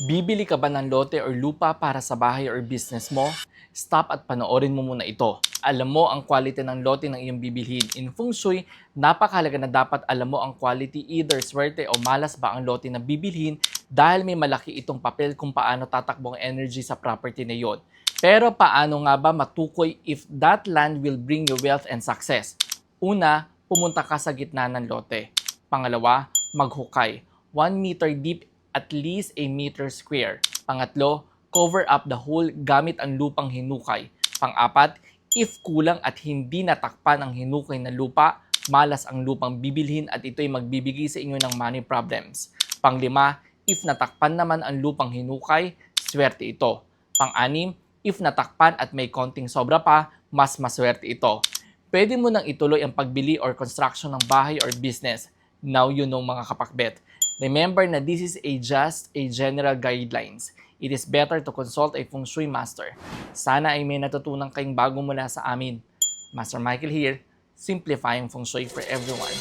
Bibili ka ba ng lote or lupa para sa bahay or business mo? Stop at panoorin mo muna ito. Alam mo ang quality ng lote ng iyong bibilhin. In Feng Shui, napakahalaga na dapat alam mo ang quality either swerte o malas ba ang lote na bibilhin dahil may malaki itong papel kung paano tatakbo ang energy sa property na yon. Pero paano nga ba matukoy if that land will bring you wealth and success? Una, pumunta ka sa gitna ng lote. Pangalawa, maghukay. 1 meter deep at least a meter square. Pangatlo, cover up the hole gamit ang lupang hinukay. Pang-apat, if kulang at hindi natakpan ang hinukay na lupa, malas ang lupang bibilhin at ito'y magbibigay sa inyo ng money problems. Panglima, if natakpan naman ang lupang hinukay, swerte ito. Pang-anim, if natakpan at may konting sobra pa, mas maswerte ito. Pwede mo nang ituloy ang pagbili or construction ng bahay or business. Now you know mga kapakbet. Remember na this is a just a general guidelines. It is better to consult a feng shui master. Sana ay may natutunan kayong bago mula sa amin. Master Michael here, simplifying feng shui for everyone.